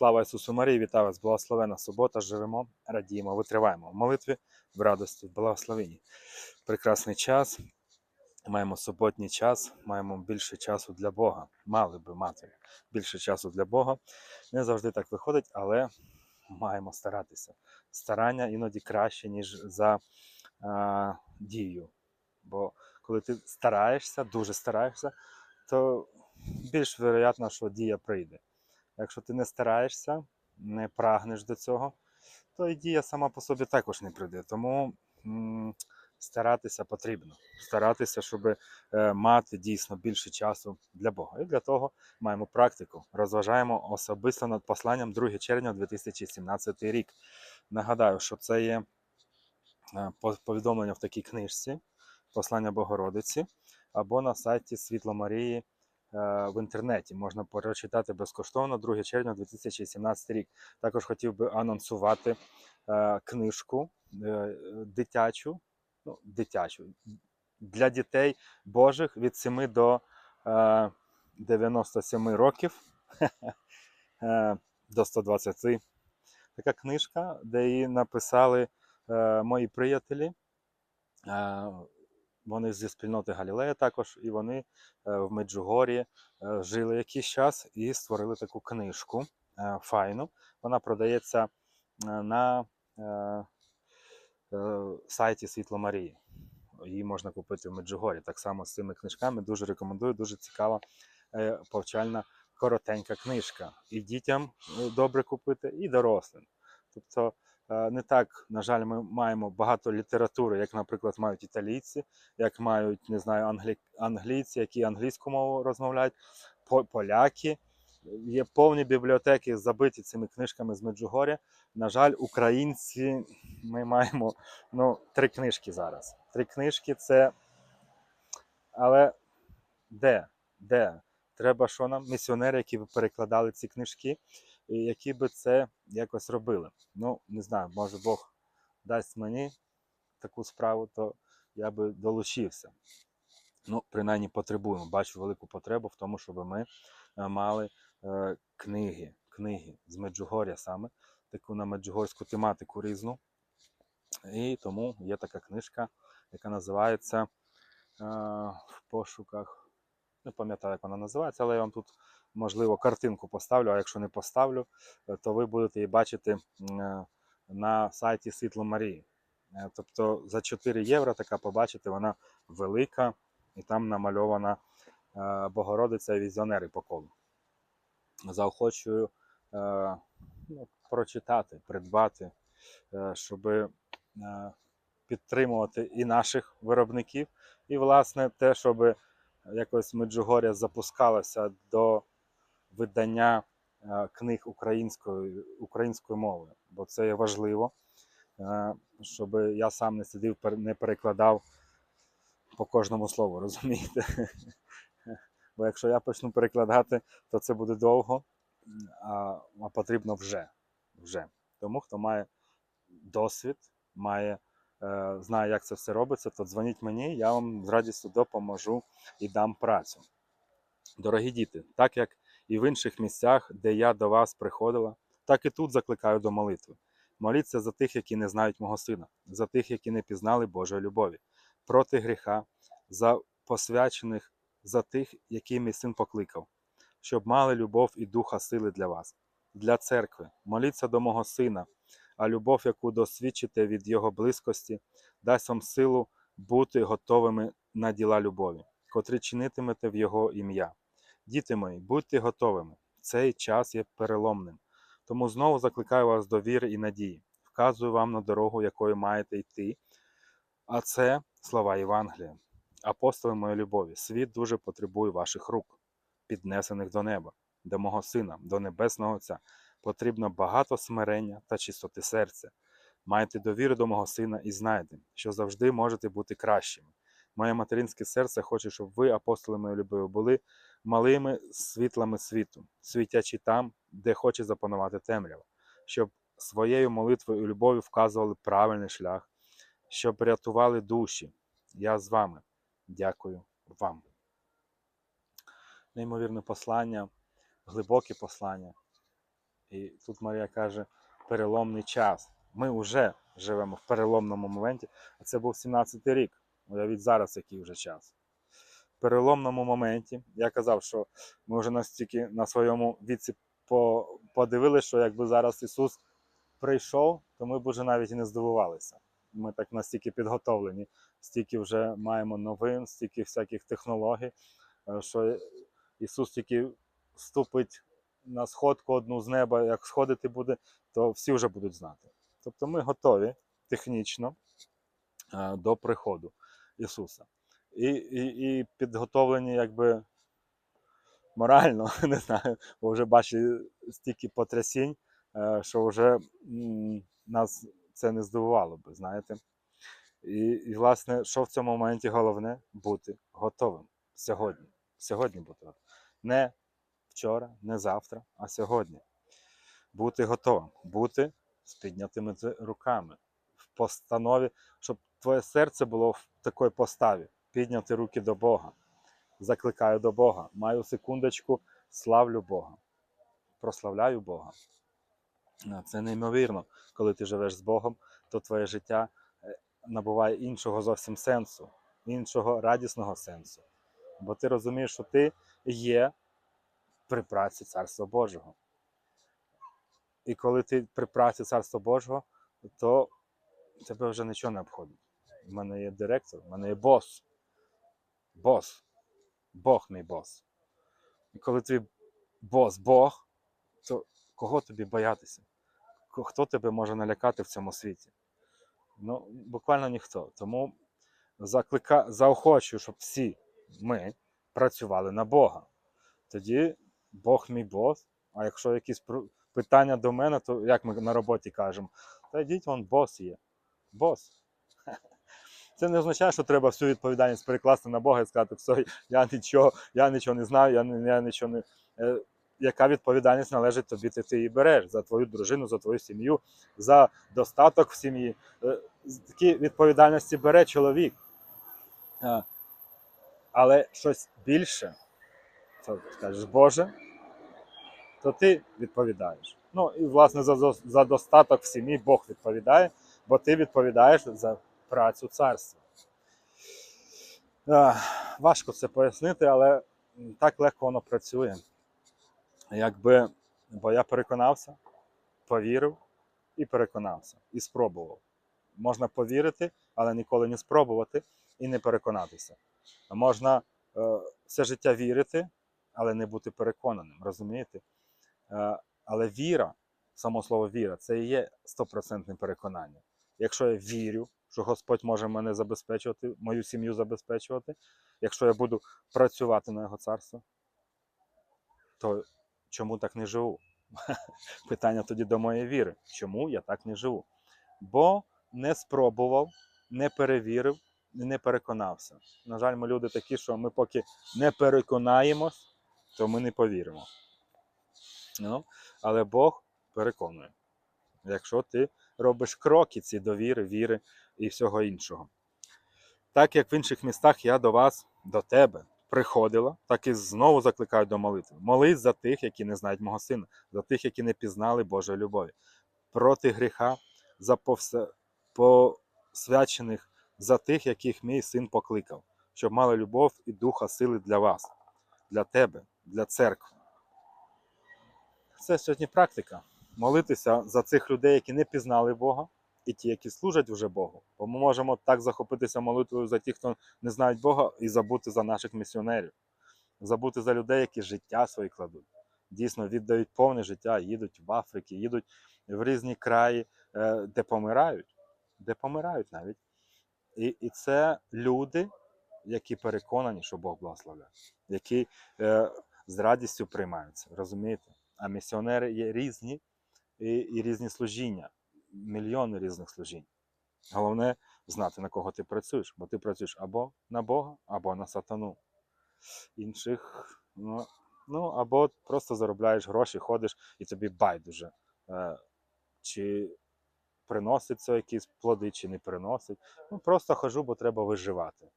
Слава Ісусу Марії, вітаю вас! Благословена субота, живемо, радіємо, витриваємо в молитві, в радості, в благословенні. Прекрасний час. Маємо суботній час, маємо більше часу для Бога. Мали би мати більше часу для Бога. Не завжди так виходить, але маємо старатися. Старання іноді краще, ніж за а, дію. Бо коли ти стараєшся, дуже стараєшся, то більш вероятно, що дія прийде. Якщо ти не стараєшся, не прагнеш до цього, то і дія сама по собі також не прийде. Тому старатися потрібно. Старатися, щоб е, мати дійсно більше часу для Бога. І для того маємо практику. Розважаємо особисто над посланням 2 червня 2017 рік. Нагадаю, що це є е, повідомлення в такій книжці Послання Богородиці або на сайті Світло Марії в інтернеті. Можна прочитати безкоштовно 2 червня 2017 рік. Також хотів би анонсувати е, книжку е, дитячу, ну, дитячу для дітей Божих від 7 до е, 97 років е, до 120. Така книжка, де її написали е, мої приятелі. Вони зі спільноти Галілея також, і вони е, в Меджугорі е, жили якийсь час і створили таку книжку е, файну. Вона продається на сайті Світло Марії. Її можна купити в Меджугорі. Так само з цими книжками дуже рекомендую, дуже цікава, повчальна, коротенька книжка. І дітям добре купити, і дорослим. Тобто не так, на жаль, ми маємо багато літератури, як, наприклад, мають італійці, як мають, не знаю, англі... англійці, які англійську мову розмовляють, по- поляки. Є повні бібліотеки забиті цими книжками з Меджугоря. На жаль, українці ми маємо ну, три книжки зараз. Три книжки це. Але де? Де? Треба, що нам? Місіонери, які перекладали ці книжки, які би це якось робили. Ну, не знаю, може Бог дасть мені таку справу, то я би долучився. Ну, принаймні потребуємо. Бачу велику потребу в тому, щоб ми е, мали е, книги, книги з Меджугоря саме, таку на меджугорську тематику різну. І тому є така книжка, яка називається е, В пошуках. Не пам'ятаю, як вона називається, але я вам тут, можливо, картинку поставлю, а якщо не поставлю, е, то ви будете її бачити е, на сайті Світло Марії. Е, Тобто за 4 євро така побачите, вона велика, і там намальована Богородиця і візіонери по колу. Заохочую ну, прочитати, придбати, щоб підтримувати і наших виробників, і, власне, те, щоб якось Меджугоря запускалося до видання е, книг українською, українською мовою, бо це є важливо, е, щоб я сам не сидів, не перекладав по кожному слову, розумієте? Бо якщо я почну перекладати, то це буде довго, а, а потрібно вже. вже. Тому хто має досвід, має, е, знає, як це все робиться, то дзвоніть мені, я вам з радістю допоможу і дам працю. Дорогі діти, так як і в інших місцях, де я до вас приходила, так і тут закликаю до молитви. Моліться за тих, які не знають мого сина, за тих, які не пізнали Божої любові, проти гріха, за посвячених, за тих, які мій син покликав, щоб мали любов і духа сили для вас, для церкви. Моліться до мого сина, а любов, яку досвідчите від його близькості, дасть вам силу бути готовими на діла любові, котрі чинитимете в його ім'я. Діти мої, будьте готовими. Цей час є переломним. Тому знову закликаю вас до віри і надії, вказую вам на дорогу, якою маєте йти. А це слова Євангелія. Апостоли моєї любові, світ дуже потребує ваших рук, піднесених до неба, до мого сина, до небесного Отця. Потрібно багато смирення та чистоти серця. Майте довіру до мого сина і знайте, що завжди можете бути кращими. Моє материнське серце хоче, щоб ви, апостоли моєї любові, були малими світлами світу, світячи там, де хоче запанувати темрява, щоб своєю молитвою і любов'ю вказували правильний шлях, щоб рятували душі. Я з вами. Дякую вам. Неймовірне послання, глибоке послання. І тут Марія каже, переломний час. Ми вже живемо в переломному моменті, а це був 17-й рік. Уявіть зараз, який вже час. Переломному моменті я казав, що ми вже настільки на своєму віці подивилися, що якби зараз Ісус прийшов, то ми б уже навіть і не здивувалися. Ми так настільки підготовлені, стільки вже маємо новин, стільки всяких технологій, е, що Ісус тільки вступить на сходку одну з неба, як сходити буде, то всі вже будуть знати. Тобто ми готові технічно е, до приходу Ісуса. І, і, і підготовлені якби морально, не знаю, бо вже бачили стільки потрясінь, е, що вже нас це не здивувало би, знаєте. І, і, власне, що в цьому моменті головне? Бути готовим сьогодні. Сьогодні бути готовим. Не вчора, не завтра, а сьогодні. Бути готовим, бути з піднятими руками в постанові, щоб твоє серце було в такій поставі. Підняти руки до Бога. Закликаю до Бога. Маю секундочку, славлю Бога. Прославляю Бога. Це неймовірно, коли ти живеш з Богом, то твоє життя е, набуває іншого зовсім сенсу, іншого радісного сенсу. Бо ти розумієш, що ти є при праці Царства Божого. І коли ти при праці Царства Божого, то тебе вже нічого не обходить. У мене є директор, у мене є бос. Бос. Бог мій бос. І коли твій бос Бог, то кого тобі боятися? Хто тебе може налякати в цьому світі? Ну, буквально ніхто. Тому заклика... заохочую, щоб всі ми працювали на Бога. Тоді Бог мій бос. А якщо якісь питання до мене, то як ми на роботі кажемо, та йдіть, вон бос є. Бос. Це не означає, що треба всю відповідальність перекласти на Бога і сказати, все, я нічого, я нічого не знаю, я, я нічого не. Е, яка відповідальність належить тобі, ти, її береш за твою дружину, за твою сім'ю, за достаток в сім'ї. Е, Такі відповідальності бере чоловік. Е, Але щось більше, то скажеш, Боже, то ти відповідаєш. Ну і власне за- за достаток в сім'ї Бог відповідає, бо ти відповідаєш за працю царства. Е, Важко це пояснити, але так легко воно працює. Якби, бо я переконався, повірив і переконався, і спробував. Можна повірити, але ніколи не спробувати і не переконатися. Можна е, все життя вірити, але не бути переконаним, розумієте? Е, але віра, само слово віра, це і є стопроцентне переконання. Якщо я вірю, що Господь може мене забезпечувати, мою сім'ю забезпечувати, якщо я буду працювати на Його царство, то чому так не живу? Питання тоді до моєї віри. Чому я так не живу? Бо не спробував, не перевірив не переконався. На жаль, ми люди такі, що ми поки не переконаємось, то ми не повіримо. Ну, але Бог переконує. Якщо ти робиш кроки ці довіри, віри і всього іншого. Так як в інших містах я до вас, до тебе приходила, так і знову закликаю до молитви. Молись за тих, які не знають мого сина, за тих, які не пізнали Божої любові, проти гріха, за повсе... посвячених, за тих, яких мій син покликав, щоб мали любов і духа сили для вас, для тебе, для церкви. Це сьогодні практика. Молитися за цих людей, які не пізнали Бога, і ті, які служать вже Богу. Бо ми можемо так захопитися молитвою за тих, хто не знають Бога, і забути за наших місіонерів, забути за людей, які життя свої кладуть. Дійсно віддають повне життя, їдуть в Африку, їдуть в різні краї, е, де помирають, де помирають навіть. І, і це люди, які переконані, що Бог благословляє, які е, з радістю приймаються, розумієте? А місіонери є різні і, і різні служіння, мільйони різних служінь. Головне знати, на кого ти працюєш, бо ти працюєш або на Бога, або на сатану. Інших, ну, ну або просто заробляєш гроші, ходиш і тобі байдуже. Е, чи приносить це якісь плоди, чи не приносить. Ну, просто хожу, бо треба виживати.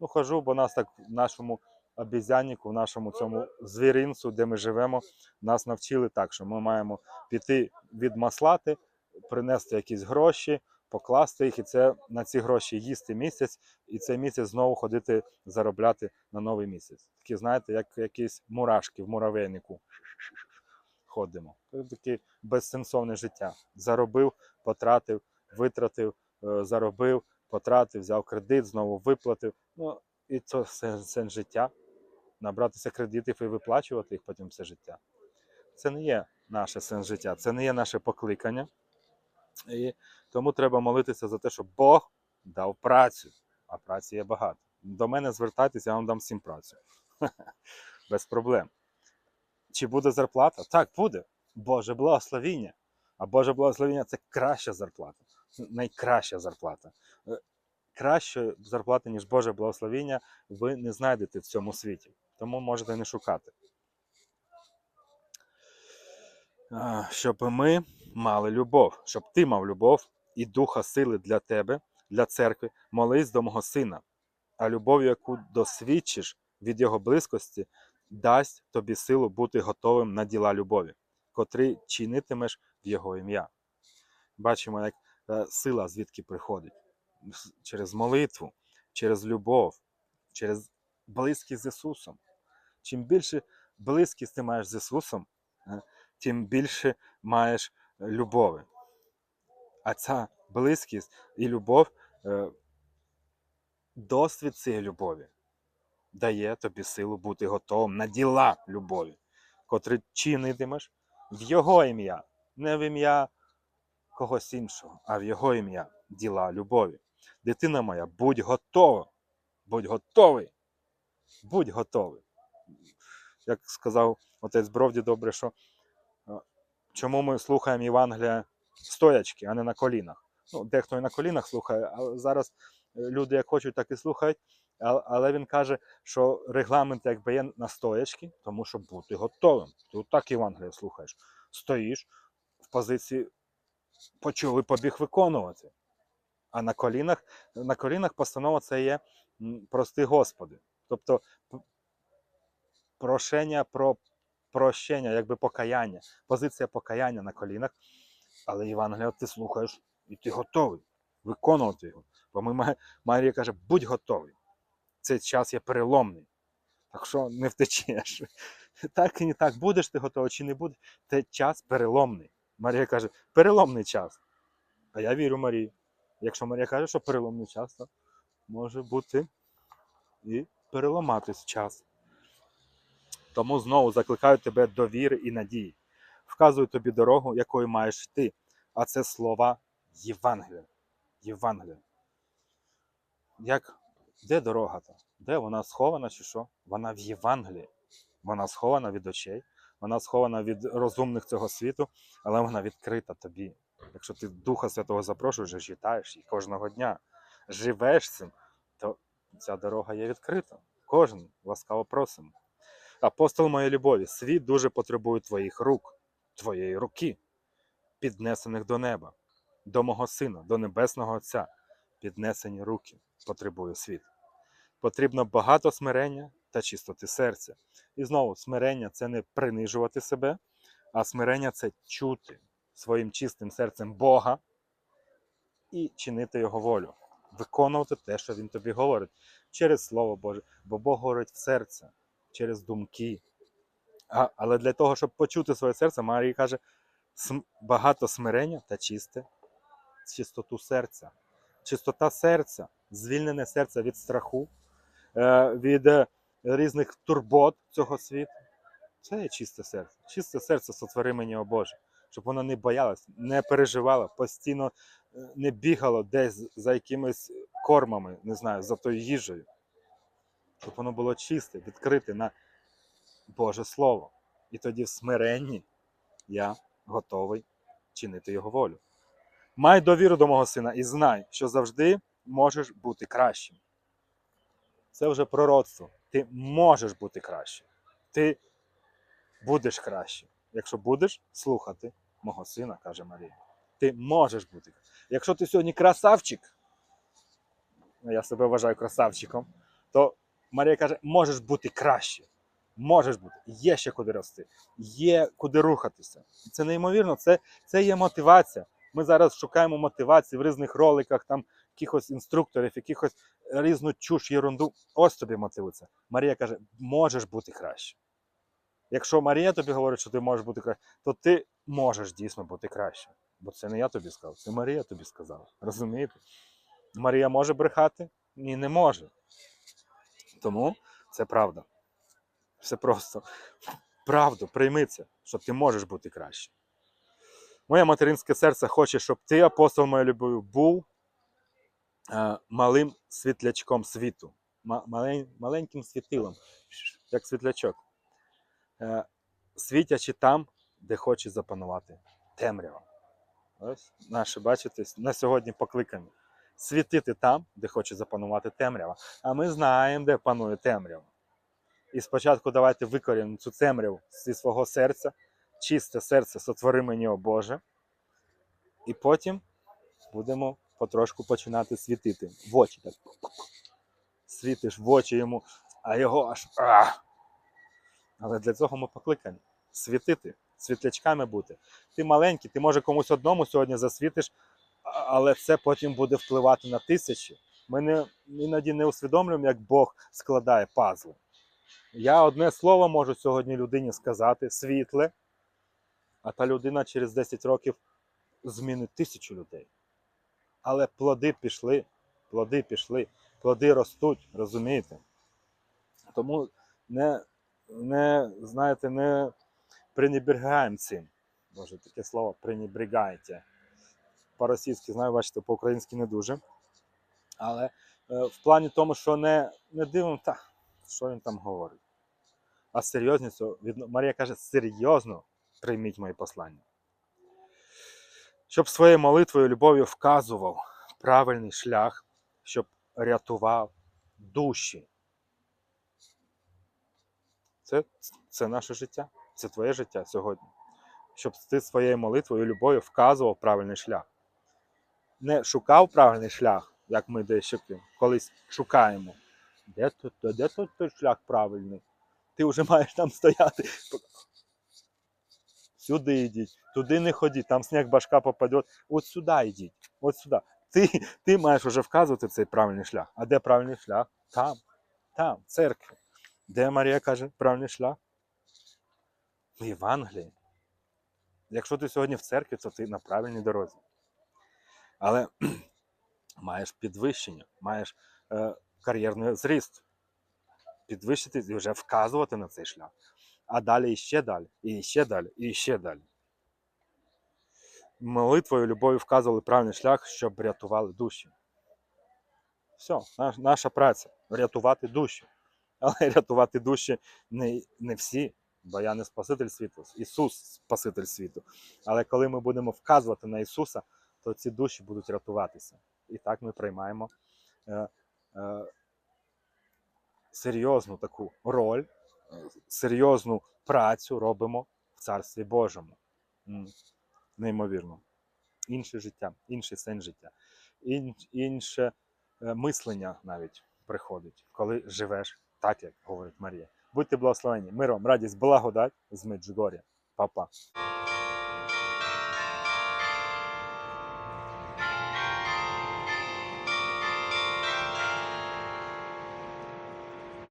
Ну, хожу, бо нас так в нашому обізяннику, в нашому цьому звіринцю, де ми живемо, нас навчили так, що ми маємо піти відмаслати, принести якісь гроші, покласти їх, і це на ці гроші їсти місяць, і цей місяць знову ходити заробляти на новий місяць. Такі, знаєте, як якісь мурашки в муравейнику. Ходимо. Це таке безсенсовне життя. Заробив, потратив, витратив, е, заробив, потратив, взяв кредит, знову виплатив. Ну, і це сенс життя. Набратися кредитів і виплачувати їх потім все життя. Це не є наше сенс життя, це не є наше покликання. І тому треба молитися за те, щоб Бог дав працю, а праці є багато. До мене звертайтеся, я вам дам всім працю. Без проблем. Чи буде зарплата? Так, буде. Боже благословіння. А Боже благословіння це краща зарплата. Найкраща зарплата. Е, Кращої зарплати, ніж Боже благословіння, ви не знайдете в цьому світі. Тому можете не шукати. Щоб ми мали любов, щоб ти мав любов і духа сили для тебе, для церкви, молись до мого сина, а любов, яку досвідчиш від його близькості, дасть тобі силу бути готовим на діла любові, котрі чинитимеш в його ім'я. Бачимо, як е, сила звідки приходить через молитву, через любов, через близькість з Ісусом. Чим більше близькість ти маєш з Ісусом, е, тим більше маєш любові. А ця близькість і любов, е, досвід цієї любові дає тобі силу бути готовим на діла любові, котрі чинитимеш в Його ім'я, не в ім'я когось іншого, а в Його ім'я діла любові. Дитина моя, будь готова, будь готовий, будь готовий. Як сказав отець Бровді, добре, що чому ми слухаємо Євангелія стоячки, а не на колінах. Ну, дехто і на колінах слухає, але зараз е, люди як хочуть, так і слухають. Але він каже, що регламент якби є на стоячки, тому щоб бути готовим. Ти так Євангелія слухаєш. Стоїш в позиції почув і побіг виконувати. А на колінах, на колінах постанова це є прости Господи. Тобто прошення про прощення, якби покаяння, позиція покаяння на колінах. Але Євангелія ти слухаєш і ти готовий виконувати його. Бо ми, Марія каже, будь готовий. Цей час є переломний. Так що не втечеш. Так і не так, будеш ти готовий чи не будеш, це час переломний. Марія каже, переломний час. А я вірю Марії. Якщо Марія каже, що переломний час, то може бути і переламатись час. Тому знову закликаю тебе до віри і надії. Вказую тобі дорогу, якою маєш йти. А це слова Євангелія. Євангелія. Як де дорога та? Де вона схована чи що? Вона в Євангелії. Вона схована від очей, вона схована від розумних цього світу, але вона відкрита тобі. Якщо ти Духа Святого запрошуєш, і читаєш її кожного дня, живеш цим, то ця дорога є відкрита. Кожен ласкаво просимо. Апостол моєї любові, світ дуже потребує твоїх рук, твоєї руки, піднесених до неба, до мого сина, до небесного Отця. Піднесені руки потребує світ. Потрібно багато смирення та чистоти серця. І знову, смирення це не принижувати себе, а смирення це чути своїм чистим серцем Бога і чинити Його волю, виконувати те, що Він тобі говорить через Слово Боже, бо Бог говорить в серце, через думки. А, але для того, щоб почути своє серце, Марія каже, «См- багато смирення та чисте, чистоту серця. Чистота серця, звільнене серце від страху, е, від е, різних турбот цього світу. Це є чисте серце. Чисте серце сотвори мені, о Боже, щоб воно не боялось, не переживало, постійно е, не бігало десь за якимись кормами, не знаю, за тою їжею. Щоб воно було чисте, відкрите на Боже Слово. І тоді в смиренні я готовий чинити його волю. Май довіру до мого сина і знай, що завжди можеш бути кращим. Це вже пророцтво. Ти можеш бути кращим. Ти будеш кращим. Якщо будеш слухати мого сина, каже Марія. Ти можеш бути. Якщо ти сьогодні красавчик, я себе вважаю красавчиком, то Марія каже: можеш бути краще. Можеш бути, є ще куди рости, є куди рухатися. Це неймовірно, це, це є мотивація. Ми зараз шукаємо мотивації в різних роликах, там якихось інструкторів, якихось різну чуш, єрунду. Ось тобі мотивується. Марія каже: можеш бути краще. Якщо Марія тобі говорить, що ти можеш бути краще, то ти можеш дійсно бути краще. Бо це не я тобі сказав, це Марія тобі сказала. Розумієте? Марія може брехати? Ні, не може. Тому це правда. Все просто. Правду, прийми це, що ти можеш бути краще. Моє материнське серце хоче, щоб ти, апостол моєї любові, був е, малим світлячком світу, ма- малень- маленьким світилом, як світлячок. Е, світячи там, де хоче запанувати темрява. Ось наше, бачите, на сьогодні покликані. Світити там, де хоче запанувати темрява. А ми знаємо, де панує темрява. І спочатку давайте викорінимо цю темряву зі свого серця, чисте серце сотвори мені, о Боже. І потім будемо потрошку починати світити. В очі так. Світиш в очі йому, а його аж. А! Але для цього ми покликані. Світити, світлячками бути. Ти маленький, ти може комусь одному сьогодні засвітиш, але це потім буде впливати на тисячі. Ми не, іноді не усвідомлюємо, як Бог складає пазли. Я одне слово можу сьогодні людині сказати світле, а та людина через 10 років змінить тисячу людей. Але плоди пішли, плоди пішли, плоди ростуть, розумієте? Тому не, не знаєте, не пренебрегаємо цим. Боже, таке слово пренебрегайте. По-російськи знаю, бачите, по-українськи не дуже. Але е, в плані тому, що не, не дивимо, та, що він там говорить. А серйозністю, від... Марія каже, серйозно прийміть мої послання. Щоб своєю молитвою любов'ю вказував правильний шлях, щоб рятував душі. Це, це наше життя, це твоє життя сьогодні. Щоб ти своєю молитвою любов'ю вказував правильний шлях. Не шукав правильний шлях, як ми дещо колись шукаємо. Де тут, де тут той шлях правильний? Ти вже маєш там стояти. Сюди йдіть, туди не ходіть, там сніг башка попаде. От сюди йдіть, от сюди. Ти, ти маєш вже вказувати цей правильний шлях. А де правильний шлях? Там, там, в церкві. Де Марія каже правильний шлях? В Євангелії. Якщо ти сьогодні в церкві, то ти на правильній дорозі. Але маєш підвищення, маєш е, кар'єрний зріст. Підвищити і вже вказувати на цей шлях. А далі іще далі, і ще далі, і ще далі. Молитвою, любов'ю вказували правильний шлях, щоб рятували душі. Все, наш, наша праця рятувати душі. Але рятувати душі не, не всі, бо я не Спаситель світу, Ісус Спаситель світу. Але коли ми будемо вказувати на Ісуса, то ці душі будуть рятуватися. І так ми приймаємо е, е, серйозну таку роль, серйозну працю робимо в Царстві Божому. Неймовірно. Інше життя, інший сенс життя, інше е, мислення навіть приходить, коли живеш так, як говорить Марія. Будьте благословені. Мир вам, радість, благодать з Меджугор'я. Па-па.